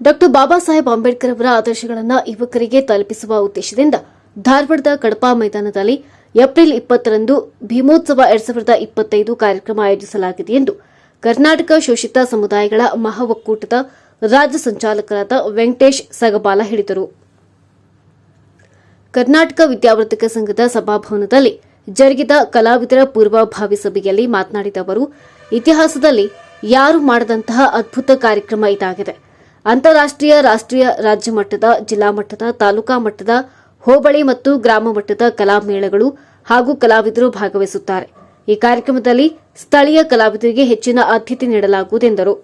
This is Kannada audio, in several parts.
ಡಾಕ್ಟರ್ ಬಾಬಾ ಸಾಹೇಬ್ ಅಂಬೇಡ್ಕರ್ ಅವರ ಆದರ್ಶಗಳನ್ನು ಯುವಕರಿಗೆ ತಲುಪಿಸುವ ಉದ್ದೇಶದಿಂದ ಧಾರವಾಡದ ಕಡಪಾ ಮೈದಾನದಲ್ಲಿ ಏಪ್ರಿಲ್ ಇಪ್ಪತ್ತರಂದು ಭೀಮೋತ್ಸವ ಎರಡ್ ಸಾವಿರದ ಇಪ್ಪತ್ತೈದು ಕಾರ್ಯಕ್ರಮ ಆಯೋಜಿಸಲಾಗಿದೆ ಎಂದು ಕರ್ನಾಟಕ ಶೋಷಿತ ಸಮುದಾಯಗಳ ಮಹಾ ಒಕ್ಕೂಟದ ರಾಜ್ಯ ಸಂಚಾಲಕರಾದ ವೆಂಕಟೇಶ್ ಸಗಬಾಲ ಹೇಳಿದರು. ಕರ್ನಾಟಕ ವಿದ್ಯಾವರ್ಧಕ ಸಂಘದ ಸಭಾಭವನದಲ್ಲಿ ಜರುಗಿದ ಕಲಾವಿದರ ಪೂರ್ವಭಾವಿ ಸಭೆಯಲ್ಲಿ ಮಾತನಾಡಿದ ಅವರು, ಇತಿಹಾಸದಲ್ಲಿ ಯಾರು ಮಾಡದಂತಹ ಅದ್ಭುತ ಕಾರ್ಯಕ್ರಮ ಇದಾಗಿದೆ. ಅಂತಾರಾಷ್ಟೀಯ ರಾಷ್ಟ್ರೀಯ ರಾಜ್ಯ ಮಟ್ಟದ, ಜಿಲ್ಲಾ ಮಟ್ಟದ, ತಾಲೂಕಾ ಮಟ್ಟದ, ಹೋಬಳಿ ಮತ್ತು ಗ್ರಾಮ ಮಟ್ಟದ ಕಲಾ ಮೇಳಗಳು ಹಾಗೂ ಕಲಾವಿದರು ಭಾಗವಹಿಸುತ್ತಾರೆ. ಈ ಕಾರ್ಯಕ್ರಮದಲ್ಲಿ ಸ್ಥಳೀಯ ಕಲಾವಿದರಿಗೆ ಹೆಚ್ಚಿನ ಆದ್ಯತೆ ನೀಡಲಾಗುವುದೆಂದರು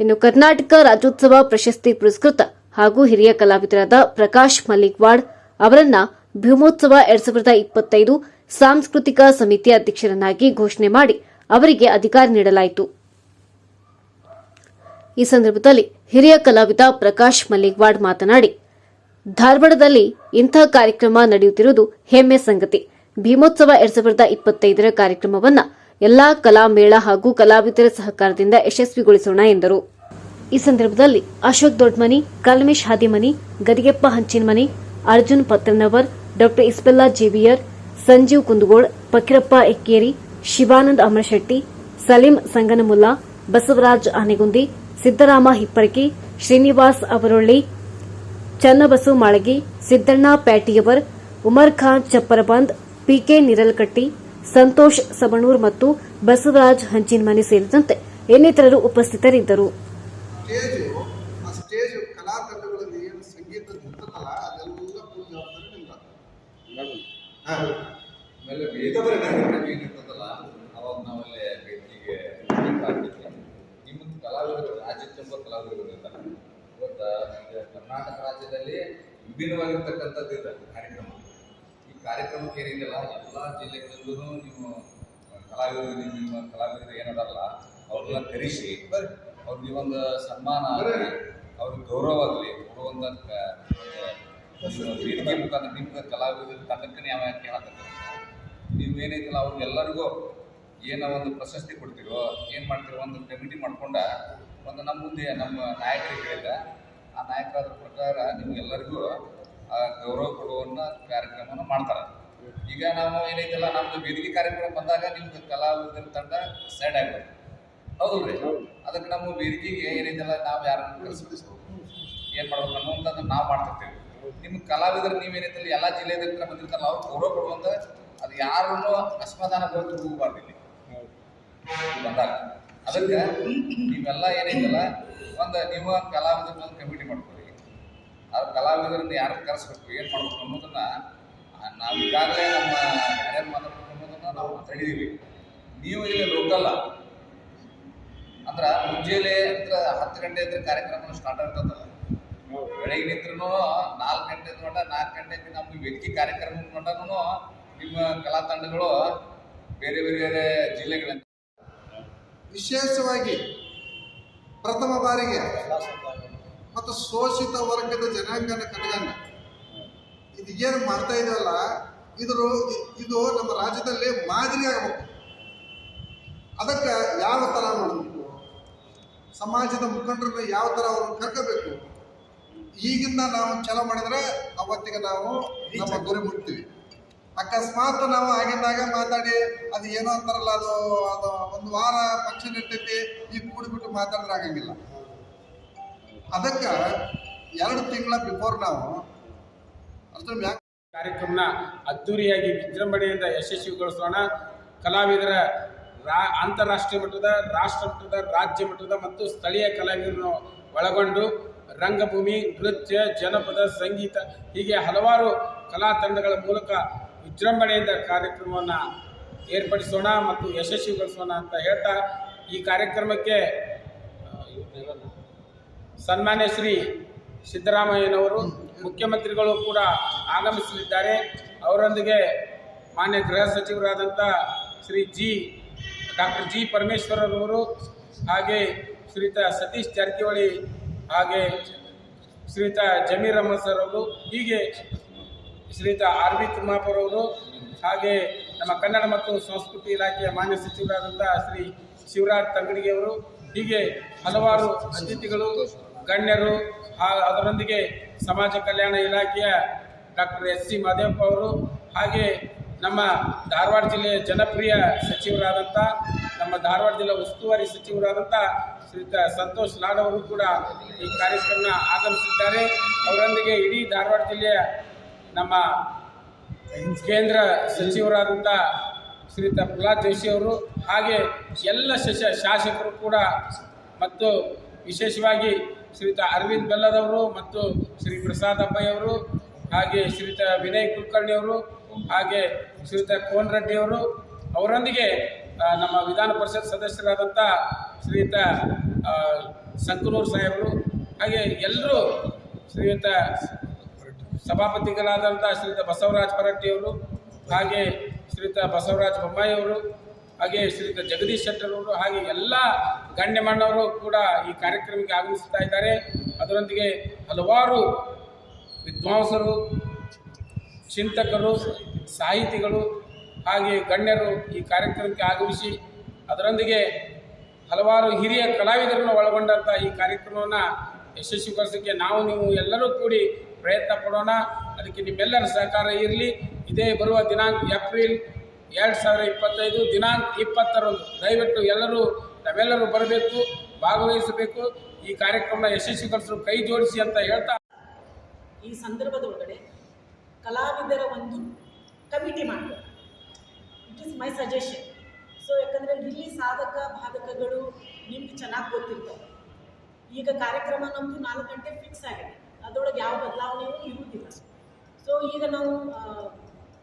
ಇನ್ನು ಕರ್ನಾಟಕ ರಾಜ್ಯೋತ್ಸವ ಪ್ರಶಸ್ತಿ ಪುರಸ್ಕೃತ ಹಾಗೂ ಹಿರಿಯ ಕಲಾವಿದರಾದ ಪ್ರಕಾಶ್ ಮಲ್ಲಿಕ್ವಾಡ್ ಅವರನ್ನ ಭೀಮೋತ್ಸವ ಎರಡ್ ಸಾವಿರದ ಇಪ್ಪತ್ತೈದು ಸಾಂಸ್ಕೃತಿಕ ಸಮಿತಿ ಅಧ್ಯಕ್ಷರನ್ನಾಗಿ ಘೋಷಣೆ ಮಾಡಿ ಅವರಿಗೆ ಅಧಿಕಾರ ನೀಡಲಾಯಿತು. ಈ ಸಂದರ್ಭದಲ್ಲಿ ಹಿರಿಯ ಕಲಾವಿದ ಪ್ರಕಾಶ್ ಮಲ್ಲಿಗ್ವಾಡ್ ಮಾತನಾಡಿ, ಧಾರವಾಡದಲ್ಲಿ ಇಂತಹ ಕಾರ್ಯಕ್ರಮ ನಡೆಯುತ್ತಿರುವುದು ಹೆಮ್ಮೆ ಸಂಗತಿ. ಭೀಮೋತ್ಸವ ಎರಡ್ ಸಾವಿರದ ಇಪ್ಪತ್ತೈದರ ಕಾರ್ಯಕ್ರಮವನ್ನ ಎಲ್ಲಾ ಕಲಾ ಮೇಳ ಹಾಗೂ ಕಲಾವಿದರ ಸಹಕಾರದಿಂದ ಯಶಸ್ವಿಗೊಳಿಸೋಣ ಎಂದರು. ಈ ಸಂದರ್ಭದಲ್ಲಿ ಅಶೋಕ್ ದೊಡ್ಮನಿ, ಕಲ್ಮೇಶ್ ಹಾದಿಮನಿ, ಗದಿಗೆಪ್ಪ ಹಂಚಿನಮನಿ, ಅರ್ಜುನ್ ಪತ್ರನವರ್ ಡಾ Isabella Xavier, Sanjeev Kundagol, Fakirappa Ekkeri, Shivanand Amarshetti, Salim Sanganamulla, Basavaraj Anegundi Siddarama Hipparagi Srinivas Avaralli Channabasu Malagi Siddanna Pyatiyavar Umar Khan Chapparaband P K Niralkatti Santosh Sabanur ಮತ್ತು ಬಸವರಾಜ್ ಹಂಚಿನಮನೆ ಸೇರಿದಂತೆ ಇನ್ನಿತರರು ಉಪಸ್ಥಿತರಿದ್ದರು. ಸಂಗೀತ ಇರ್ತದಲ್ಲ ಅದೆಲ್ಲ ಪೂರ್ತಿ ಜವಾಬ್ದಾರಿ ನಿಮ್ದು ಹಾಂ ಆಮೇಲೆ ವೇದಿಕೆ ಕಾರ್ಯಕ್ರಮ ಏನಿರ್ತದಲ್ಲ ಅವಾಗ ನಾವಲ್ಲಿ ವೇದಿಕೆಗೆ ಆಗ್ತೈತಿ ನಿಮ್ಮ ಕಲಾವಿದರು ರಾಜ್ಯ ತುಂಬ ಇವತ್ತು ಈಗ ಕರ್ನಾಟಕ ರಾಜ್ಯದಲ್ಲಿ ವಿಭಿನ್ನವಾಗಿರ್ತಕ್ಕಂಥದ್ದು ಇದೆ ಕಾರ್ಯಕ್ರಮ. ಈ ಕಾರ್ಯಕ್ರಮಕ್ಕೆ ಏನಿದೆಯಲ್ಲ ಎಲ್ಲ ಜಿಲ್ಲೆಗಳಿಂದಲೂ ನೀವು ಕಲಾವಿದರು ನಿಮ್ಮ ನಿಮ್ಮ ಕಲಾವಿದರು ಏನದಲ್ಲ ಅವ್ರನ್ನ ಕರೆಸಿ ಅವ್ರಿಗೆ ಒಂದು ಸನ್ಮಾನ ಆಗಲಿ ಅವ್ರಿಗೆ ಗೌರವ ಆಗಲಿ ಕೊಡುವಂಥ ಒಂದು ವೇದಿಕೆ ಮುಖಾಂತರ ನಿಮ್ಮ ಕಲಾವಿದರ ತಂಡಕ್ಕೆ ಯಾವ ಕೇಳತಕ್ಕಂಥ ನೀವು ಏನೈತಲ್ಲ ಅವ್ರಿಗೆಲ್ಲರಿಗೂ ಏನೋ ಒಂದು ಪ್ರಶಸ್ತಿ ಕೊಡ್ತೀರೋ ಏನು ಮಾಡ್ತೀರೋ ಒಂದು ಕಮಿಟಿ ಮಾಡ್ಕೊಂಡ ಒಂದು ನಮ್ಮ ಮುಂದೆ ನಮ್ಮ ನಾಯಕರು ಹೇಳಿದ ಆ ನಾಯಕರಾದ ಪ್ರಕಾರ ನಿಮ್ಗೆಲ್ಲರಿಗೂ ಗೌರವ ಕೊಡುವನ್ನ ಕಾರ್ಯಕ್ರಮನ ಮಾಡ್ತಾರೆ. ಈಗ ನಾವು ಏನೈತಲ್ಲ, ನಮ್ದು ವೇದಿಕೆ ಕಾರ್ಯಕ್ರಮ ಬಂದಾಗ ನಿಮ್ದು ಕಲಾವಿದರ ತಂಡ ಸೈಡ್ ಆಗ್ಬೇಕು ಹೌದಲ್ರಿ ಅದಕ್ಕೆ ನಮ್ಮ ವೇದಿಕೆಗೆ ಏನೈತಲ್ಲ, ನಾವು ಯಾರನ್ನು ಕರೆಸ್ಬೇಕು? ಏನು ಮಾಡ್ಬೇಕು ಅನ್ನೋಂಥದ್ದು ನಾವು ಮಾಡ್ತಿರ್ತೀವಿ. ನಿಮ್ಮ ಕಲಾವಿದರು ನೀವೇನೈತಲ್ಲ ಎಲ್ಲ ಜಿಲ್ಲೆಯಿಂದ ಬಂದಿರ್ತಾರಲ್ಲ, ಅವ್ರು ಗೌರವ ಕೊಡುವಂತ ಅದು ಯಾರನ್ನು ಅಸಮಾಧಾನ ಬರೋದು ಹೋಗಬಾರ್ದು ಇಲ್ಲಿ. ಬಂದಾಗ. ಅದಕ್ಕೆ ನೀವೆಲ್ಲ ಏನೈತಲ್ಲ ಒಂದು ನೀವು ಕಲಾವಿದರ ಒಂದು ಕಮಿಟಿ ಮಾಡ್ಕೊಳ್ಳಿ. ಆ ಕಲಾವಿದರನ್ನ ಯಾರು ಕರೆಸ್ಬೇಕು, ಏನು ಮಾಡ್ಬೇಕು ಅನ್ನೋದನ್ನ ನಾವು ಈಗಾಗಲೇ ನಮ್ಮ ಯಾರ್ಯಾರು ಮಾತಾಡ್ಬೇಕು ಅನ್ನೋದನ್ನ ನಾವು ತಡೆದೀವಿ ನೀವು ಇಲ್ಲಿ ಲೋಕಲ್ಲ ಅಂದ್ರೆ ಮುಂಜಾನೆ ಅಂದ್ರೆ ಹತ್ತು ಗಂಟೆ ಅಂದ್ರೆ ಕಾರ್ಯಕ್ರಮ ಸ್ಟಾರ್ಟ್ ಆಗ್ತದಲ್ಲ. ಬೆಳಗ್ಗೆ ನಿಂತ್ರೂ ನಾಲ್ಕು ಗಂಟೆ ನೋಡ ನಾಲ್ಕು ಗಂಟೆ ನಮ್ಮ ವೇದಿಕೆ ಕಾರ್ಯಕ್ರಮ ನೋಡೂ ನಿಮ್ಮ ಕಲಾ ತಂಡಗಳು ಬೇರೆ ಬೇರೆ ಜಿಲ್ಲೆಗಳಿಂದ ವಿಶೇಷವಾಗಿ ಪ್ರಥಮ ಬಾರಿಗೆ ಮತ್ತು ಶೋಷಿತ ವರ್ಗದ ಜನಾಂಗನ ಕನಗನ್ನ ಇದು ಏನು ಮಾಡ್ತಾ ಇದೆಯಲ್ಲ ಇದ್ರ ಇದು ನಮ್ಮ ರಾಜ್ಯದಲ್ಲಿ ಮಾದರಿ ಆಗಬೇಕು. ಅದಕ್ಕೆ ಯಾವ ಥರ ಮಾಡಬೇಕು? ಸಮಾಜದ ಮುಖಂಡರನ್ನ ಯಾವ ಥರ ಅವ್ರನ್ನ ಕರ್ಕೋಬೇಕು? ಈಗಿಂದ ನಾವು ಛಲ ಮಾಡಿದರೆ ಅವತ್ತಿಗೆ ನಾವು ನಮ್ಮ ಗುರಿ ಮುಟ್ತೀವಿ. ಅಕಸ್ಮಾತ್ ನಾವು ಆಗಿದ್ದಾಗ ಮಾತಾಡಿ, ಅದು ಏನೋ ಅಂತಾರಲ್ಲ, ಅದು ಅದು ಒಂದು ವಾರ ಫಂಕ್ಷನ್ ಇರ್ತೈತಿ, ಈ ಕೂಡಿಬಿಟ್ಟು ಮಾತಾಡಿದ್ರೆ ಆಗಂಗಿಲ್ಲ. ಅದಕ್ಕೆ ಎರಡು ತಿಂಗಳ ಬಿಫೋರ್ ನಾವು ಅಷ್ಟೊಂದು ಕಾರ್ಯಕ್ರಮನ ಅದ್ದೂರಿಯಾಗಿ ವಿಜೃಂಭಣೆಯಿಂದ ಯಶಸ್ವಿಗೊಳಿಸೋಣ ಕಲಾವಿದರ ರಾ ಅಂತಾರಾಷ್ಟ್ರೀಯ ಮಟ್ಟದ, ರಾಷ್ಟ್ರ ಮಟ್ಟದ, ರಾಜ್ಯ ಮಟ್ಟದ ಮತ್ತು ಸ್ಥಳೀಯ ಕಲಾವಿದರನ್ನು ಒಳಗೊಂಡು ರಂಗಭೂಮಿ, ನೃತ್ಯ, ಜನಪದ, ಸಂಗೀತ ಹೀಗೆ ಹಲವಾರು ಕಲಾ ತಂಡಗಳ ಮೂಲಕ ವಿಜೃಂಭಣೆಯಿಂದ ಕಾರ್ಯಕ್ರಮವನ್ನು ಏರ್ಪಡಿಸೋಣ ಮತ್ತು ಯಶಸ್ವಿಗೊಳಿಸೋಣ ಅಂತ ಹೇಳ್ತಾ ಈ ಕಾರ್ಯಕ್ರಮಕ್ಕೆ ಸನ್ಮಾನ್ಯ ಶ್ರೀ ಸಿದ್ದರಾಮಯ್ಯನವರು, ಮುಖ್ಯಮಂತ್ರಿಗಳು ಕೂಡ ಆಗಮಿಸಲಿದ್ದಾರೆ. ಅವರೊಂದಿಗೆ ಮಾನ್ಯ ಗೃಹ ಸಚಿವರಾದಂಥ ಶ್ರೀ ಜಿ, ಡಾಕ್ಟರ್ ಜಿ ಪರಮೇಶ್ವರರವರು ಹಾಗೆ ಶ್ರೀಯುತ ಸತೀಶ್ ಜಾರಕಿಹೊಳಿ ಹಾಗೆ ಶ್ರೀಯುತ ಜಮೀರ್ ಅಹಮದ್ ಸರ್ ಅವರು ಹೀಗೆ ಶ್ರೀಯುತ ಆರ್ ವಿ ತಿಮ್ಮಾಪುರ ಅವರು ಹಾಗೆ ನಮ್ಮ ಕನ್ನಡ ಮತ್ತು ಸಂಸ್ಕೃತಿ ಇಲಾಖೆಯ ಮಾನ್ಯ ಸಚಿವರಾದಂಥ ಶ್ರೀ ಶಿವರಾಜ್ ತಂಗಡಿಗೆ ಅವರು, ಹೀಗೆ ಹಲವಾರು ಅತಿಥಿಗಳು, ಗಣ್ಯರು ಅದರೊಂದಿಗೆ ಸಮಾಜ ಕಲ್ಯಾಣ ಇಲಾಖೆಯ ಡಾಕ್ಟರ್ ಎಸ್ ಸಿ ಮಾದೇವಪ್ಪ ಅವರು ಹಾಗೆ ನಮ್ಮ ಧಾರವಾಡ ಜಿಲ್ಲೆಯ ಜನಪ್ರಿಯ ಸಚಿವರಾದಂಥ, ನಮ್ಮ ಧಾರವಾಡ ಜಿಲ್ಲಾ ಉಸ್ತುವಾರಿ ಸಚಿವರಾದಂಥ ಶ್ರೀ ಸಂತೋಷ್ ಲಾಡ್ ಅವರು ಕೂಡ ಈ ಕಾರ್ಯಕ್ರಮ ಆಗಮಿಸಿದ್ದಾರೆ. ಅವರೊಂದಿಗೆ ಇಡೀ ಧಾರವಾಡ ಜಿಲ್ಲೆಯ ನಮ್ಮ ಕೇಂದ್ರ ಸಚಿವರಾದಂಥ ಶ್ರೀಯುತ ಪ್ರಹ್ಲಾದ್ ಜೋಶಿ ಅವರು ಹಾಗೆ ಎಲ್ಲ ಶಶ ಶಾಸಕರು ಕೂಡ ಮತ್ತು ವಿಶೇಷವಾಗಿ ಶ್ರೀಯುತ ಅರವಿಂದ್ ಬೆಲ್ಲದವರು ಮತ್ತು ಶ್ರೀ ಪ್ರಸಾದ್ ಅಬ್ಬಯ್ಯವರು ಹಾಗೆ ಶ್ರೀಯುತ ವಿನಯ್ ಕುಲಕರ್ಣಿ ಅವರು ಹಾಗೆ ಶ್ರೀಯುತ ಕೋನ್ ರೆಡ್ಡಿ ಅವರು ಅವರೊಂದಿಗೆ ನಮ್ಮ ವಿಧಾನ ಪರಿಷತ್ ಸದಸ್ಯರಾದಂಥ ಶ್ರೀಯುತ ಸಂಕನೂರು ಸಾಹೇಬರು ಹಾಗೆ ಎಲ್ಲರೂ ಶ್ರೀಯುತ ಸಭಾಪತಿಗಳಾದಂಥ ಶ್ರೀತ ಬಸವರಾಜ್ ಪರಟ್ಟಿಯವರು ಹಾಗೆ ಶ್ರೀತ ಬಸವರಾಜ ಬೊಮ್ಮಾಯಿಯವರು, ಹಾಗೆ ಶ್ರೀತ ಜಗದೀಶ್ ಶೆಟ್ಟರವರು, ಹಾಗೆ ಎಲ್ಲ ಗಣ್ಯಮಾನ್ಯವರು ಕೂಡ ಈ ಕಾರ್ಯಕ್ರಮಕ್ಕೆ ಆಗಮಿಸ್ತಾ ಇದ್ದಾರೆ. ಅದರೊಂದಿಗೆ ಹಲವಾರು ವಿದ್ವಾಂಸರು, ಚಿಂತಕರು, ಸಾಹಿತಿಗಳು, ಹಾಗೆ ಗಣ್ಯರು ಈ ಕಾರ್ಯಕ್ರಮಕ್ಕೆ ಆಗಮಿಸಿ, ಅದರೊಂದಿಗೆ ಹಲವಾರು ಹಿರಿಯ ಕಲಾವಿದರನ್ನು ಒಳಗೊಂಡಂಥ ಈ ಕಾರ್ಯಕ್ರಮವನ್ನು ಯಶಸ್ವಿಗೊಳಿಸೋಕ್ಕೆ ನಾವು ನೀವು ಎಲ್ಲರೂ ಕೂಡಿ ಪ್ರಯತ್ನ ಪಡೋಣ. ಅದಕ್ಕೆ ನಿಮ್ಮೆಲ್ಲರ ಸಹಕಾರ ಇರಲಿ. ಇದೇ ಬರುವ ದಿನಾಂಕ ಏಪ್ರಿಲ್ ಎರಡು ಸಾವಿರ ಇಪ್ಪತ್ತೈದು, ದಿನಾಂಕ ಇಪ್ಪತ್ತರಂದು. ದಯವಿಟ್ಟು ಎಲ್ಲರೂ ನಾವೆಲ್ಲರೂ ಬರಬೇಕು, ಭಾಗವಹಿಸಬೇಕು. ಈ ಕಾರ್ಯಕ್ರಮ ಯಶಸ್ವಿಗೊಳಿಸಲು ಕೈ ಜೋಡಿಸಿ ಅಂತ ಹೇಳ್ತಾ ಈ ಸಂದರ್ಭದೊಳಗಡೆ ಕಲಾವಿದರ ಒಂದು ಕಮಿಟಿ ಮಾಡಬೇಕು. It is my suggestion so ಯಾಕಂದರೆ ಇಲ್ಲಿ ಸಾಧಕ ಬಾಧಕಗಳು ನಿಮ್ಗೆ ಚೆನ್ನಾಗಿ ಗೊತ್ತಿರ್ತವೆ. ಈಗ ಕಾರ್ಯಕ್ರಮ ನಮ್ಮದು ನಾಲ್ಕು ಗಂಟೆ ಫಿಕ್ಸ್ ಆಗಿದೆ. ಅದರೊಳಗೆ ಯಾವ ಬದಲಾವಣೆಯೂ ಇರುವುದಿಲ್ಲ. ಸೊ ಈಗ ನಾವು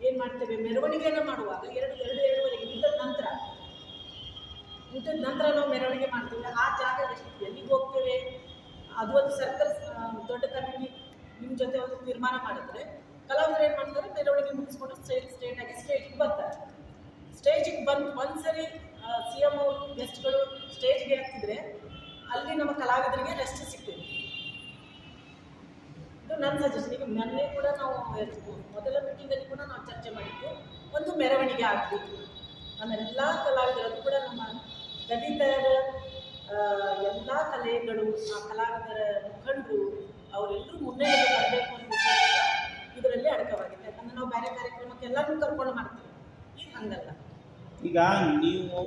ಏನು ಮಾಡ್ತೇವೆ? ಮೆರವಣಿಗೆಯನ್ನು ಮಾಡುವಾಗ, ಎರಡು ಎರಡು ಎರಡೂವರೆಗೆ ಊಟದ ನಂತರ ಊಟದ ನಂತರ ನಾವು ಮೆರವಣಿಗೆ ಮಾಡ್ತೇವೆ. ಆ ಜಾಗ ಎಷ್ಟು ಎಲ್ಲಿಗೆ ಹೋಗ್ತೇವೆ. ಅದು ಒಂದು ಸರ್ಕಲ್ ದೊಡ್ಡ ಕಮಿಟಿ ನಿಮ್ಮ ಜೊತೆ ಒಂದು ತೀರ್ಮಾನ ಮಾಡಿದ್ರೆ, ಕಲಾವಿದರು ಏನು ಮಾಡ್ತಾರೆ? ಮೆರವಣಿಗೆ ಮುಗಿಸ್ಕೊಂಡು ಸ್ಟೇಟ್ ಆಗಿ ಸ್ಟೇಜಿಗೆ ಬರ್ತಾರೆ. ಸ್ಟೇಜಿಗೆ ಬಂದು ಒಂದ್ಸರಿ ಸಿ ಎಂ ಅವರು ಗೆಸ್ಟ್ಗಳು ಸ್ಟೇಜ್ಗೆ ಹಾಕ್ತಿದ್ರೆ ಅಲ್ಲಿ ನಮ್ಮ ಕಲಾವಿದರಿಗೆ ರೆಸ್ಟ್ ಸಿಗ್ತದೆ. ನನ್ನ ಸಜೆಷನ್ ಈಗ ಮೊನ್ನೆ ಕೂಡ ನಾವು ಮೊದಲ ಮೀಟಿಂಗಲ್ಲಿ ಕೂಡ ನಾವು ಚರ್ಚೆ ಮಾಡಿದ್ದು ಒಂದು ಮೆರವಣಿಗೆ ಆಗಬೇಕು. ನಮ್ಮೆಲ್ಲ ಕಲಾವಿದರು ಅದು ಕೂಡ ನಮ್ಮ ದಲಿತರ ಎಲ್ಲ ಕಲೆಗಳು, ಆ ಕಲಾವಿದರ ಮುಖಂಡರು, ಅವರೆಲ್ಲರೂ ಮುನ್ನಡೆಗೆ ಬರಬೇಕು ಉದ್ದೇಶ ಇದರಲ್ಲಿ ಅಡಕವಾಗಿದೆ ಯಾಕಂದ್ರೆ ನಾವು ಬೇರೆ ಕಾರ್ಯಕ್ರಮಕ್ಕೆ ಕರ್ಕೊಂಡು ಮಾಡ್ತೀವಿ. ಈಗ ಹಂಗಲ್ಲ. ಈಗ ನೀವು